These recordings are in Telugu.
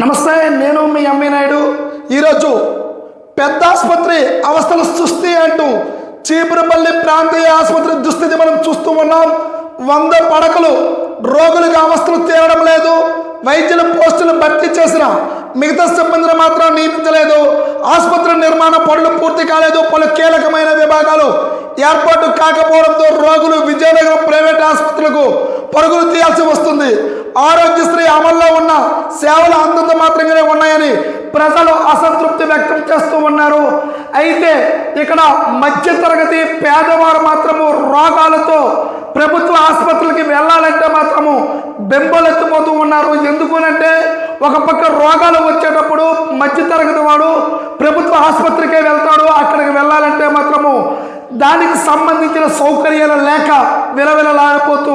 నమస్తే నేను మీ అమ్మి నాయుడు. ఈరోజు పెద్ద ఆసుపత్రి అవస్థలు సుస్థి అంటూ చీపురపల్లి ప్రాంతీయ ఆసుపత్రి దుస్థితి మనం చూస్తూ ఉన్నాం. వంద పడకలు రోగులకు అవస్థలు తీరడం లేదు. వైద్యుల పోస్టులు భర్తీ చేసిన మిగతా సిబ్బందిని మాత్రం నియమించలేదు. ఆసుపత్రి నిర్మాణ పనులు పూర్తి కాలేదు. పలు కీలకమైన విభాగాలు ఏర్పాటు కాకపోవడంతో రోగులు విజయనగరం ప్రైవేట్ ఆసుపత్రులకు పరుగులు తీయాల్సి వస్తుంది. ఆరోగ్యశ్రీ అమల్లో ఉన్న సేవలు అంతంత మాత్రంగానే ఉన్నాయని ప్రజలు అసంతృప్తి వ్యక్తం చేస్తూ ఉన్నారు. అయితే ఇక్కడ మధ్యతరగతి పేదవారు మాత్రము రోగాలతో ప్రభుత్వ ఆసుపత్రులకి వెళ్ళాలంటే మాత్రము బెంబలెత్తిపోతూ ఉన్నారు. ఎందుకునంటే ఒక పక్క రోగాలు వచ్చేటప్పుడు మధ్యతరగతి వాడు ప్రభుత్వ ఆసుపత్రికే వెళ్తాడు అక్కడికి వెళ్ళాలంటే మాత్రము దానికి సంబంధించిన సౌకర్యాలు లేక విలవిలలాడిపోతూ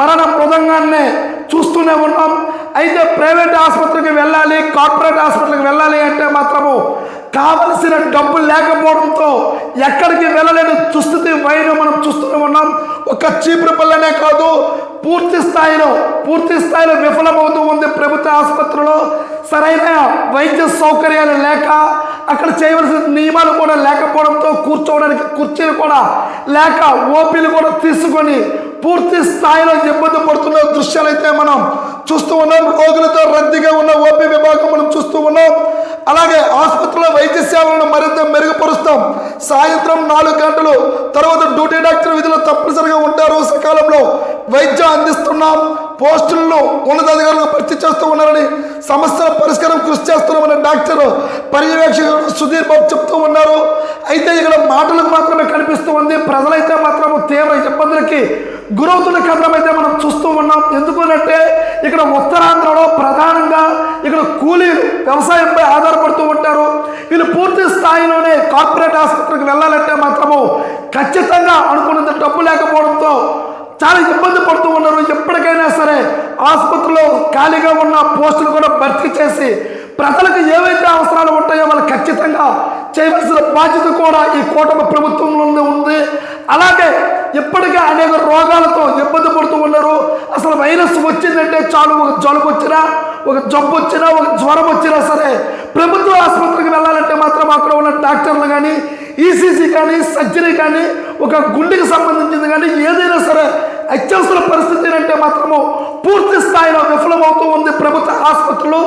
మరణ మృదంగాన్నే చూస్తూనే ఉన్నాం. అయితే ప్రైవేట్ ఆసుపత్రికి వెళ్ళాలి కార్పొరేట్ ఆసుపత్రికి వెళ్ళాలి అంటే మాత్రము కావలసిన డబ్బు లేకపోవడంతో ఎక్కడికి వెళ్ళలేని దుస్థితి వైన మనం చూస్తూనే ఉన్నాం. ఒక చీపురుపల్లనే కాదు పూర్తి స్థాయిలో పూర్తి స్థాయిలో విఫలమవుతూ ఉంది ప్రభుత్వ ఆసుపత్రిలో. సరైన వైద్య సౌకర్యాలు లేక అక్కడ చేయవలసిన నియమాలు కూడా లేకపోవడంతో కూర్చోవడానికి కుర్చీలు కూడా లేక ఓపీలు కూడా తీసుకొని పూర్తి స్థాయిలో ఇబ్బంది పడుతున్న దృశ్యాలు అయితే మనం చూస్తూ ఉన్నాం. రోగులతో రద్దీగా ఉన్న ఓపీ విభాగం మనం చూస్తూ ఉన్నాం. అలాగే ఆసుపత్రిలో వైద్య సేవలను మరింత మెరుగుపరుస్తాం. సాయంత్రం నాలుగు గంటలు తర్వాత డ్యూటీ డాక్టర్ విధులు తప్పనిసరిగా ఉంటారు సకాలంలో వైద్యం అందిస్తున్నాం. పోస్టులను ఉన్నతాధికారులు భర్తీ చేస్తూ ఉన్నారని సమస్యల పరిష్కారం కృషి చేస్తున్నామని డాక్టర్ పర్యవేక్షకుడు సుధీర్ బాబు చెప్తూ ఉన్నారు. అయితే ఇక్కడ మాటలకు మాత్రమే కనిపిస్తూ ఉంది. ప్రజలైతే మాత్రము తీవ్ర ఇబ్బందులకి గురవుతున్న కథనం అయితే మనం చూస్తూ ఉన్నాం. ఎందుకంటే ఇక్కడ ఉత్తరాంధ్రలో ప్రధానంగా ఇక్కడ కూలీలు వ్యవసాయంపై ఆధారపడుతూ ఉంటారు. వీళ్ళు పూర్తి స్థాయిలోనే కార్పొరేట్ ఆసుపత్రికి వెళ్ళాలంటే మాత్రము ఖచ్చితంగా అనుకున్నంత డబ్బు లేకపోవడంతో చాలా ఇబ్బంది పడుతూ ఉన్నారు. ఎప్పటికైనా సరే ఆసుపత్రిలో ఖాళీగా ఉన్న పోస్టులు కూడా భర్తీ చేసి ప్రజలకు ఏవైతే అవసరాలు ఉంటాయో వాళ్ళు ఖచ్చితంగా చేయవలసిన బాధ్యత కూడా ఈ కూటమి ప్రభుత్వంలోనే ఉంది. అలాగే ఇప్పటికే అనేక రోగాలతో ఇబ్బంది పడుతూ ఉన్నారు. అసలు వైరస్ వచ్చిందంటే చాలు ఒక జలుబు వచ్చినా ఒక జబ్బు వచ్చినా ఒక జ్వరం వచ్చినా సరే ప్రభుత్వ ఆసుపత్రికి వెళ్ళాలంటే మాత్రం అక్కడ ఉన్న డాక్టర్లు కానీ ఈసీసీ కానీ సర్జరీ కానీ ఒక గుండెకి సంబంధించింది కానీ ఏదైనా సరే అత్యవసర పరిస్థితి అంటే మాత్రము పూర్తి స్థాయిలో విఫలమవుతూ ఆసుపత్రులు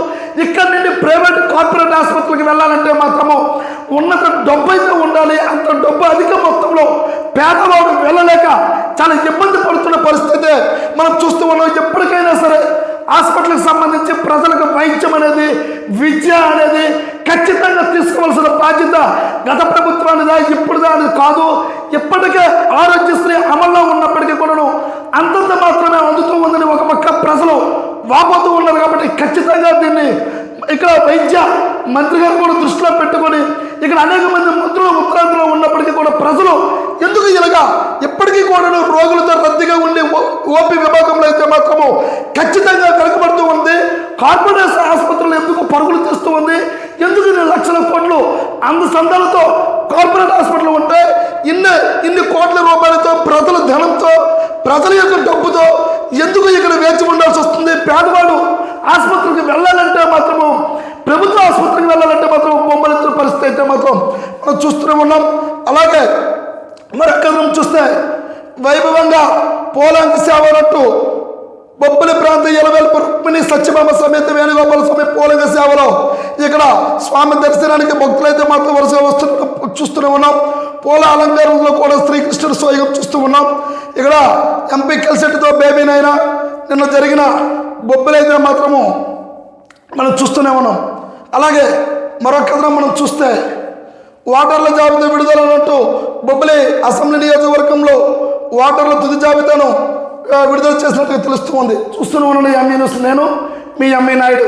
ఇక్కడ నుండి ప్రైవేట్ కార్పొరేట్ ఆసుపత్రులకు వెళ్ళాలంటే మాత్రము ఉన్నత డబ్బు అయితే ఉండాలి అంత డబ్బు అధిక మొత్తంలో పేదవాడు వెళ్ళలేక చాలా ఇబ్బంది పడుతున్న పరిస్థితి మనం చూస్తూ ఉన్నాం. ఎప్పటికైనా సరే హాస్పిటల్కి సంబంధించి ప్రజలకు వైద్యం అనేది విద్య అనేది ఖచ్చితంగా తీసుకోవాల్సిన బాధ్యత గత ప్రభుత్వానిదా ఇప్పుడుదా అనేది కాదు. ఇప్పటికే ఆరోగ్యశ్రీ అమల్లో ఉన్నప్పటికీ కూడాను అంతంత మాత్రమే అందుతూ ఉందని ఒక పక్క ప్రజలు వాపోతూ ఉన్నారు కాబట్టి ఖచ్చితంగా దీన్ని ఇక్కడ వైద్య మంత్రి గారు కూడా దృష్టిలో పెట్టుకొని ఇక్కడ అనేక మంది మంత్రులు ఉత్తరాంధ్రలో ఉన్నప్పటికీ కూడా ప్రజలు ఎందుకు ఇలాగా ఇప్పటికీ కూడా రోగులతో రద్దీగా ఉండి ఓ- ఓపీ విభాగంలో అయితే మాత్రము ఖచ్చితంగా కలగబడుతూ ఉంది. కార్పొరేట్ ఆసుపత్రులు ఎందుకు పరుగులు తీస్తూ ఉంది? ఎందుకు ఇన్ని లక్షల కోట్లు అందసందాలతో కార్పొరేట్ హాస్పిటల్ ఉంటే ఇన్ని ఇన్ని కోట్ల రూపాయలతో ప్రజల ధనంతో ప్రజల యొక్క డబ్బుతో ఎందుకు ఇక్కడ వేచి ఉండాల్సి వస్తుంది? పేదవాడు ఆసుపత్రికి వెళ్ళాలంటే మాత్రము ప్రభుత్వ ఆసుపత్రికి వెళ్ళాలంటే మాత్రం బొమ్మలెత్తున పరిస్థితి అయితే మాత్రం మనం చూస్తూనే ఉన్నాం. అలాగే మరొక చూస్తే వైభవంగా పోలాంగి సేవ అన్నట్టు బొబ్బలి ప్రాంత ఎలవేల్పు రుక్మిణి సత్యభామ సమేత వేణుగోపాల స్వామి పోలింగ సేవలో ఇక్కడ స్వామి దర్శనానికి భక్తులైతే మాత్రం వరుసగా వస్తున్న చూస్తూనే ఉన్నాం. పూల అలంకారంలో కూడా శ్రీకృష్ణుడు స్వయం చూస్తూ ఉన్నాం. ఇక్కడ ఎంపీ కెల్సెట్తో బేబీనైనా నిన్న జరిగిన బొబ్బలైతే మాత్రము మనం చూస్తూనే ఉన్నాం. అలాగే మరొక కథనం మనం చూస్తే ఓటర్ల జాబితా విడుదల అన్నట్టు బొబ్బలి అసెంబ్లీ నియోజకవర్గంలో ఓటర్ల తుది జాబితాను విడుదల చేసినట్టుగా తెలుస్తుంది చూస్తూనే ఉన్నాను ఈ ఎంఈ న్యూస్ నేను మీ ఎంఈ నాయుడు